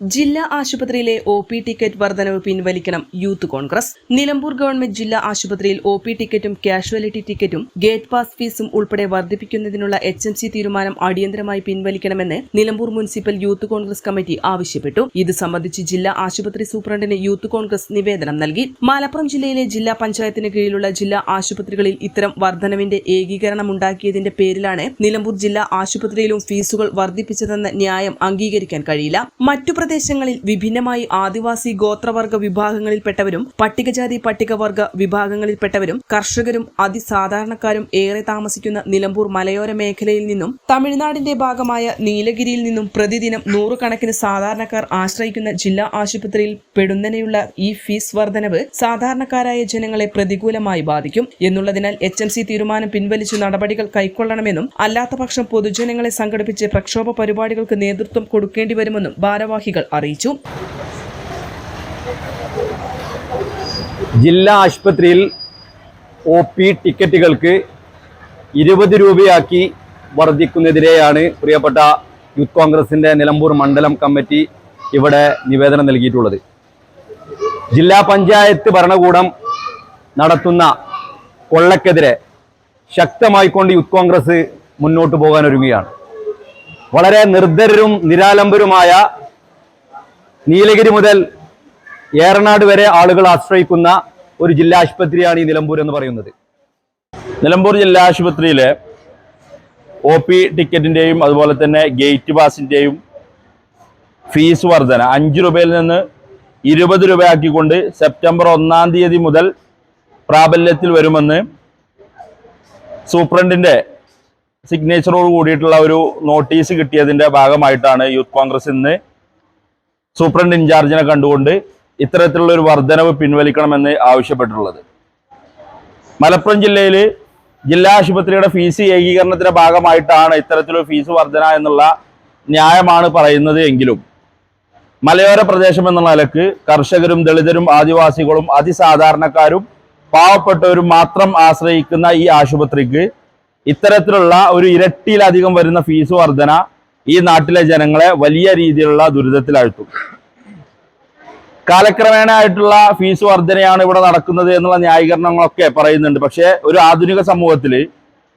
ജില്ലാ ആശുപത്രിയിലെ O P ticket വർധനവ് പിൻവലിക്കണം യൂത്ത് കോൺഗ്രസ്. നിലമ്പൂർ ഗവൺമെന്റ് ജില്ലാ ആശുപത്രിയിൽ ഒ പി ടിക്കറ്റും കാഷ്വാലിറ്റി ടിക്കറ്റും ഗേറ്റ് പാസ് ഫീസും ഉൾപ്പെടെ വർദ്ധിപ്പിക്കുന്നതിനുള്ള എച്ച് എം സി തീരുമാനം അടിയന്തരമായി പിൻവലിക്കണമെന്ന് Nilambur municipal youth Congress committee ആവശ്യപ്പെട്ടു. ഇത് സംബന്ധിച്ച് ജില്ലാ ആശുപത്രി സൂപ്രണ്ടിന് യൂത്ത് കോൺഗ്രസ് നിവേദനം നൽകി. മലപ്പുറം ജില്ലയിലെ ജില്ലാ പഞ്ചായത്തിന് കീഴിലുള്ള ജില്ലാ ആശുപത്രികളിൽ ഇത്തരം വർധനവിന്റെ ഏകീകരണം ഉണ്ടാക്കിയതിന്റെ പേരിലാണ് നിലമ്പൂർ ജില്ലാ ആശുപത്രിയിലും ഫീസുകൾ വർദ്ധിപ്പിച്ചതെന്ന ന്യായം അംഗീകരിക്കാൻ കഴിയില്ല. മറ്റു പ്രദേശങ്ങളിൽ വിഭിന്നമായി ആദിവാസി ഗോത്രവർഗ വിഭാഗങ്ങളിൽപ്പെട്ടവരും പട്ടികജാതി പട്ടികവർഗ വിഭാഗങ്ങളിൽപ്പെട്ടവരും കർഷകരും അതിസാധാരണക്കാരും ഏറെ താമസിക്കുന്ന നിലമ്പൂർ മലയോര മേഖലയിൽ നിന്നും തമിഴ്നാടിന്റെ ഭാഗമായ നീലഗിരിയിൽ നിന്നും പ്രതിദിനം നൂറുകണക്കിന് സാധാരണക്കാർ ആശ്രയിക്കുന്ന ജില്ലാ ആശുപത്രിയിൽ പെടുന്നതിനുള്ള ഈ ഫീസ് വർധനവ് സാധാരണക്കാരായ ജനങ്ങളെ പ്രതികൂലമായി ബാധിക്കും. എന്നുള്ളതിനാൽ എച്ച് എം സി തീരുമാനം പിൻവലിച്ച് നടപടികൾ കൈക്കൊള്ളണമെന്നും അല്ലാത്തപക്ഷം പൊതുജനങ്ങളെ സംഘടിപ്പിച്ച് പ്രക്ഷോഭ പരിപാടികൾക്ക് നേതൃത്വം കൊടുക്കേണ്ടി വരുമെന്നും ഭാരവാഹികൾ അറിയിച്ചു. ജില്ലാ ആശുപത്രിയിൽ ഒ പി ടിക്കറ്റുകൾക്ക് ഇരുപത് രൂപയാക്കി വർദ്ധിക്കുന്നതിനെതിരെയാണ് പ്രിയപ്പെട്ട യൂത്ത് കോൺഗ്രസിന്റെ നിലമ്പൂർ മണ്ഡലം കമ്മിറ്റി ഇവിടെ നിവേദനം നൽകിയിട്ടുള്ളത്. ജില്ലാ പഞ്ചായത്ത് ഭരണകൂടം നടത്തുന്ന കൊള്ളക്കെതിരെ ശക്തമായിക്കൊണ്ട് യൂത്ത് കോൺഗ്രസ് മുന്നോട്ട് പോകാൻ ഒരുങ്ങുകയാണ് വളരെ നിർദ്ധരരും നിരാലംബരുമായ നീലഗിരി മുതൽ ഏറനാട് വരെ ആളുകൾ ആശ്രയിക്കുന്ന ഒരു ജില്ലാ ആശുപത്രിയാണ് ഈ നിലമ്പൂർ എന്ന് പറയുന്നത്. നിലമ്പൂർ ജില്ലാ ആശുപത്രിയിലെ ഒ പി ടിക്കറ്റിന്റെയും അതുപോലെ തന്നെ ഗേറ്റ് പാസിന്റെയും ഫീസ് വർധന അഞ്ച് രൂപയിൽ നിന്ന് ഇരുപത് രൂപയാക്കിക്കൊണ്ട് സെപ്റ്റംബർ ഒന്നാം തീയതി മുതൽ പ്രാബല്യത്തിൽ വരുമെന്ന് സൂപ്രണ്ടിന്റെ സിഗ്നേച്ചറോട് കൂടിയിട്ടുള്ള ഒരു നോട്ടീസ് കിട്ടിയതിന്റെ ഭാഗമായിട്ടാണ് യൂത്ത് കോൺഗ്രസ് ഇന്ന് സൂപ്രണ്ട് ഇൻചാർജിനെ കണ്ടുകൊണ്ട് ഇത്തരത്തിലുള്ള ഒരു വർധനവ് പിൻവലിക്കണമെന്ന് ആവശ്യപ്പെട്ടിട്ടുള്ളത്. മലപ്പുറം ജില്ലയിൽ ജില്ലാ ആശുപത്രിയുടെ ഫീസ് ഏകീകരണത്തിന്റെ ഭാഗമായിട്ടാണ് ഇത്തരത്തിലൊരു ഫീസ് വർധന എന്നുള്ള ന്യായമാണ് പറയുന്നത് എങ്കിലും മലയോര പ്രദേശം എന്ന നിലയ്ക്ക് കർഷകരും ദളിതരും ആദിവാസികളും അതിസാധാരണക്കാരും പാവപ്പെട്ടവരും മാത്രം ആശ്രയിക്കുന്ന ഈ ആശുപത്രിക്ക് ഇത്തരത്തിലുള്ള ഒരു ഇരട്ടിയിലധികം വരുന്ന ഫീസ് വർധന ഈ നാട്ടിലെ ജനങ്ങളെ വലിയ രീതിയിലുള്ള ദുരിതത്തിലാഴ്ത്തും. കാലക്രമേണ ആയിട്ടുള്ള ഫീസ് വർധനയാണ് ഇവിടെ നടക്കുന്നത് എന്നുള്ള ന്യായീകരണങ്ങളൊക്കെ പറയുന്നുണ്ട്. പക്ഷേ ഒരു ആധുനിക സമൂഹത്തിൽ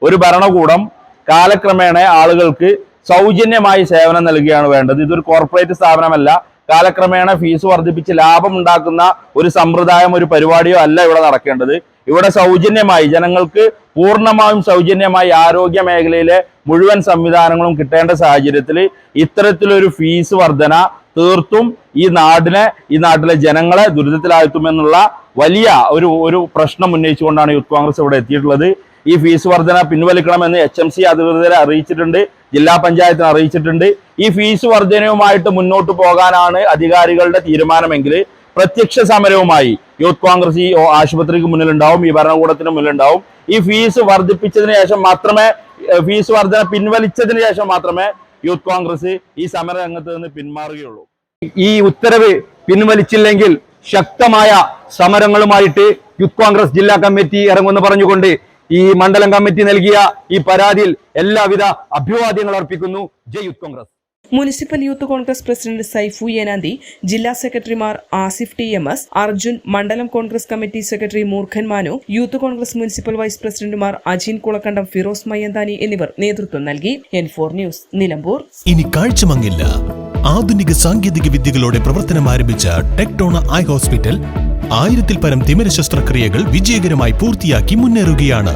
ഒരു ഭരണകൂടം കാലക്രമേണ ആളുകൾക്ക് സൗജന്യമായി സേവനം നൽകുകയാണ് വേണ്ടത്. ഇതൊരു കോർപ്പറേറ്റ് സ്ഥാപനമല്ല. കാലക്രമേണ ഫീസ് വർദ്ധിപ്പിച്ച് ലാഭം ഉണ്ടാക്കുന്ന ഒരു സമ്പ്രദായം ഒരു പരിപാടിയോ അല്ല ഇവിടെ നടക്കേണ്ടത്. ഇവിടെ സൗജന്യമായി ജനങ്ങൾക്ക് പൂർണമായും സൗജന്യമായി ആരോഗ്യ മേഖലയിലെ മുഴുവൻ സംവിധാനങ്ങളും കിട്ടേണ്ട സാഹചര്യത്തിൽ ഇത്തരത്തിലൊരു ഫീസ് വർധന തീർത്തും ഈ നാടിനെ ഈ നാട്ടിലെ ജനങ്ങളെ ദുരിതത്തിലാഴ്ത്തുമെന്നുള്ള വലിയ ഒരു ഒരു പ്രശ്നം ഉന്നയിച്ചുകൊണ്ടാണ് യൂത്ത് കോൺഗ്രസ് ഇവിടെ എത്തിയിട്ടുള്ളത്. ഈ ഫീസ് വർധന പിൻവലിക്കണമെന്ന് എച്ച് എം സി അധികൃതരെ അറിയിച്ചിട്ടുണ്ട് ജില്ലാ പഞ്ചായത്തിന് അറിയിച്ചിട്ടുണ്ട്. ഈ ഫീസ് വർധനയുമായിട്ട് മുന്നോട്ട് പോകാനാണ് അധികാരികളുടെ തീരുമാനമെങ്കിൽ പ്രത്യക്ഷ സമരവുമായി യൂത്ത് കോൺഗ്രസ് ഈ ആശുപത്രിക്ക് മുന്നിലുണ്ടാവും ഈ ഭരണകൂടത്തിന് മുന്നിലുണ്ടാവും. ഈ ഫീസ് വർദ്ധിപ്പിച്ചതിന് ശേഷം മാത്രമേ ഫീസ് വർധന പിൻവലിച്ചതിന് ശേഷം മാത്രമേ യൂത്ത് കോൺഗ്രസ് ഈ സമര രംഗത്ത് നിന്ന് പിന്മാറുകയുള്ളൂ. ഈ ഉത്തരവ് പിൻവലിച്ചില്ലെങ്കിൽ ശക്തമായ സമരങ്ങളുമായിട്ട് യൂത്ത് കോൺഗ്രസ് ജില്ലാ കമ്മിറ്റി ഇറങ്ങുമെന്ന് പറഞ്ഞുകൊണ്ട് ഈ മണ്ഡലം കമ്മിറ്റി നൽകിയ ഈ പരാതിയിൽ എല്ലാവിധ അഭിവാദ്യങ്ങൾ അർപ്പിക്കുന്നു. ജയ് youth Congress. Municipal youth Congress president Saifu യനാന്തി ജില്ലാ സെക്രട്ടറിമാർ Asif T M S Arjun മണ്ഡലം Congress committee secretary Moorkhan Manu youth Congress municipal vice പ്രസിഡന്റുമാർ അജീൻ കുളക്കണ്ടം ഫിറോസ് മയ്യന്താനി എന്നിവർ നേതൃത്വം നൽകി. N four news Nilambur. ഇനി കാഴ്ചമങ്ങില്ല ആധുനിക സാങ്കേതിക വിദ്യകളോടെ പ്രവർത്തനം ആരംഭിച്ച ടെക്ടോണ ഐ ഹോസ്പിറ്റൽ ആയിരത്തിൽ പരം തിമിര ശസ്ത്രക്രിയകൾ വിജയകരമായി പൂർത്തിയാക്കി മുന്നേറുകയാണ്.